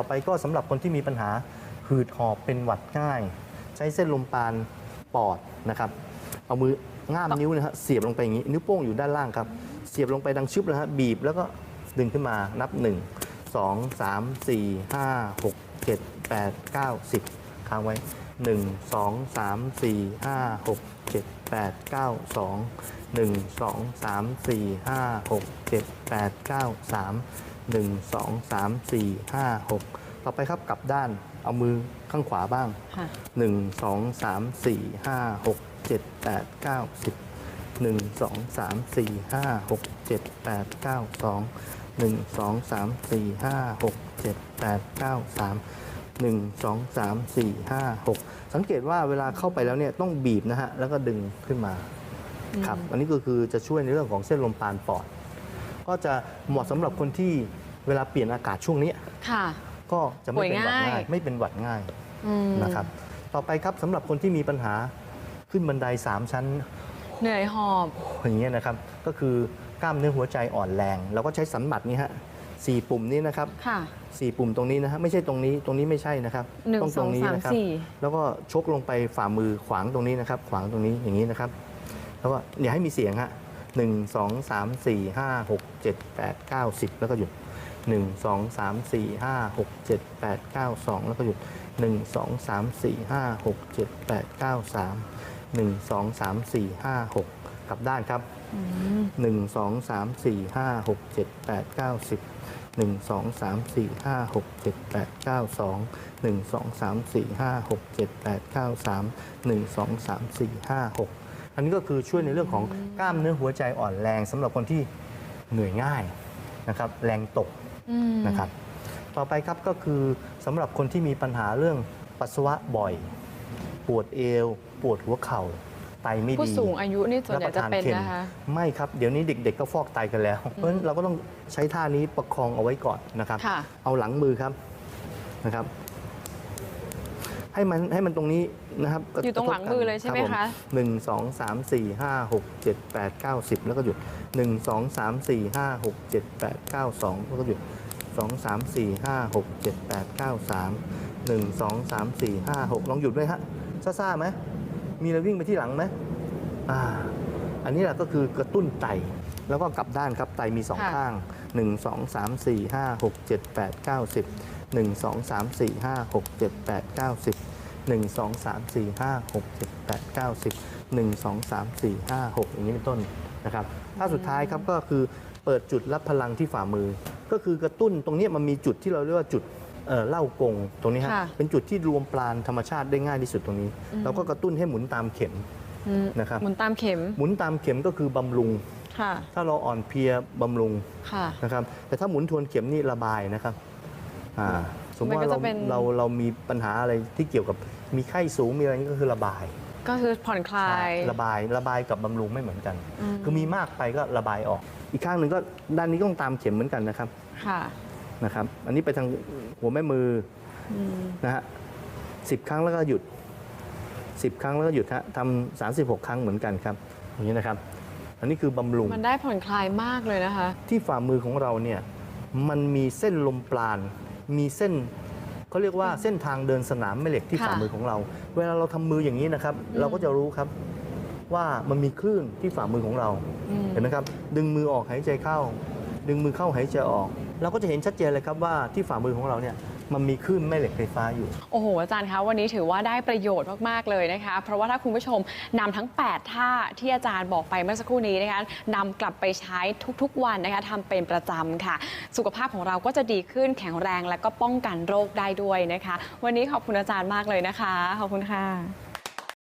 ต่อไปก็สำหรับคนที่มีปัญหาหืดหอบเป็นหวัดง่าย ใช้เส้นลมปานปอดนะครับเอามือง่ามนิ้วนะฮะเสียบลงไปอย่างนี้ นิ้วโป้งอยู่ด้านล่างครับ เสียบลงไปดังชึบนะฮะบีบแล้วก็ดึงขึ้นมานับ 1 2 3 4 5 6 7 8 9 10 ค้างไว้ 1 2 3 4 5 6 7 8 9 2 1 2 3 4 5 6 7 8 9 3 1 2 3 4 5 6 ต่อไปครับกลับด้านเอามือข้างขวาบ้าง ค่ะ 1 2 3 4 5 6 7 8 9 10 1 2 3 4 5 6 7 8 9 2 1 2 3 4 5 6 7 8 9 3 1 2 3 4 5 6 สังเกตว่าเวลาเข้าไปแล้วเนี่ยต้องบีบนะฮะ แล้วก็ดึงขึ้นมาครับ อันนี้ก็คือจะช่วยในเรื่องของเส้นลมปานปอด ก็จะเหมาะสำหรับคนที่เวลาเปลี่ยนอากาศช่วงนี้ค่ะก็จะไม่เป็นหวัดป่วยง่ายง่าย ไม่เป็นหวัดง่ายอืมนะครับ ต่อไปครับสำหรับคนที่มีปัญหาขึ้นบันได 3 ชั้น เหนื่อยหอบอย่างเงี้ยนะครับ ก็คือกล้ามเนื้อหัวใจอ่อนแรงเราก็ใช้สันหมัดนี้ฮะ สี่ปุ่มนี้นะครับค่ะ สี่ปุ่มตรงนี้นะฮะไม่ใช่ตรงนี้ตรงนี้ไม่ใช่นะครับหนึ่งต้องตรงนี้สองสามนะครับสี่ แล้วก็ชกลงไปฝ่ามือขวางตรงนี้นะครับ ขวางตรงนี้อย่างนี้นะครับ แล้วก็อย่าให้มีเสียงฮะหนึ่งสองสามสี่ห้าหกเจ็ดแปดเก้าสิบแล้วก็หยุดหนึ่งสองสามสี่ห้าหกเจ็ดแปดเก้าสองแล้วก็หยุดหนึ่งสองสามสี่ห้าหกเจ็ดแปดเก้าสามหนึ่งสองสามสี่ห้าหก กลับด้านครับหนึ่งสองสามสี่ห้าหกเจ็ดแปดเก้าสิบหนึ่งสองสามสี่ห้าหกเจ็ดแปดเก้าสองหนึ่งสองสามสี่ห้าหกเจ็ดแปดเก้าสามหนึ่งสองสามสี่ห้าหกอันนี้ก็คือช่วยในเรื่องของกล้ามเนื้อหัวใจอ่อนแรงสำหรับคนที่เหนื่อยง่ายนะครับ แรงตกอืมนะครับ ต่อไปครับก็คือสำหรับคนที่มีปัญหาเรื่องปัสสาวะบ่อย ปวดเอว ปวดหัวเข่า ไตไม่ดีผู้สูงอายุนี่ส่วนใหญ่จะเป็นนะคะไม่ครับเดี๋ยวนี้เด็ก ๆ ก็ฟอกไตกันแล้ว เพราะฉะนั้นเราก็ต้องใช้ท่านี้ประคองเอาไว้ก่อนนะครับค่ะเอาหลังมือครับนะครับ ให้มันให้มันตรงนี้นะครับกะอยู่ตรงหลังมือเลยใช่ไหมรับผคะหนึ่งสองสามสี่ห้าหกเจ็ดแปดเก้าสิบแล้วก็หยุดหนึ่งสองสามสี่ห้าหกเจ็ดแปดเก้าสองแล้วก็หยุดสองสามสี่ห้าหกเจ็ดแปดเก้าสามหนึ่งสองสามสี่ห้าหกลองหยุดด้วยฮะซ่าๆไหม มีอะไรวิ่งไปที่หลังไหมอ่าอันนี้แหละก็คือกระตุ้นไต แล้วก็กลับด้านครับไตมีสองค่ะข้าง 1 2 3 4 5 6 7 8 9 10 1 2 3 4 5 6 7 8 9 10 1 2 3 4 5 6 7 8 9 10 1 2 3 4 5 6 อย่างนี้เป็นต้นนะครับถ้าสุดท้ายครับก็คือเปิดจุดรับพลังที่ฝ่ามือ ก็คือกระตุ้นตรงเนี้ยมันมีจุดที่เราเรียกว่าจุด เอ่อเล่ากงตรงนี้ฮะค่ะเป็นจุดที่รวมปราณธรรมชาติได้ง่ายที่สุดตรงนี้เราก็กระตุ้นให้หมุนตามเข็มอืมนะครับ หมุนตามเข็มหมุนตามเข็มก็คือบำรุง ค่ะถ้าเราอ่อนเพลียบำรุงค่ะ นะครับ แต่ถ้าหมุนทวนเข็มนี่ระบายนะครับอ่าสมมติมันก็ว่าเราจะเป็น เราเรามีปัญหาอะไรที่เกี่ยวกับมีไข้สูงมีอะไรนี่ก็คือระบาย ก็คือผ่อนคลาย ระบายระบายกับบำรุงไม่เหมือนกัน อืม คือมีมากไปก็ระบายออก อีกข้างหนึ่งก็ด้านนี้ก็ต้องตามเข็มเหมือนกันนะครับ ค่ะ นะครับ อันนี้ไปทางหัวแม่มืออืมนะฮะสิบครั้งแล้วก็หยุดสิบครั้งแล้วก็หยุดฮะทำสามสิบหกครั้งเหมือนกันครับอย่างนี้นะครับ อันนี้คือบำรุงมันได้ผ่อนคลายมากเลยนะคะ ที่ฝ่ามือของเราเนี่ยมันมีเส้นลมปราณมีเส้นเขาเรียกว่าเส้นทางเดินสนามแม่เหล็กที่ค่ะฝ่ามือของเรา เวลาเราทำมืออย่างนี้นะครับอืมเราก็จะรู้ครับว่ามันมีคลื่นที่ฝ่ามือของเราอืมเห็นไหมครับ ดึงมือออกหายใจเข้า ดึงมือเข้าหายใจออก เราก็จะเห็นชัดเจนเลยครับว่าที่ฝ่ามือของเราเนี่ยมันมีคลื่นแม่เหล็กไฟฟ้าอยู่ โอ้โห อาจารย์คะวันนี้ถือว่าได้ประโยชน์มาก ๆ เลยนะคะ เพราะว่าถ้าคุณผู้ชมนำทั้ง 8 ท่าที่อาจารย์บอกไปเมื่อสักครู่นี้นะคะนำกลับไปใช้ทุก ๆ วันนะคะทำเป็นประจำค่ะ สุขภาพของเราก็จะดีขึ้นแข็งแรงและก็ป้องกันโรคได้ด้วยนะคะ วันนี้ขอบคุณอาจารย์มากเลยนะคะ ขอบคุณค่ะ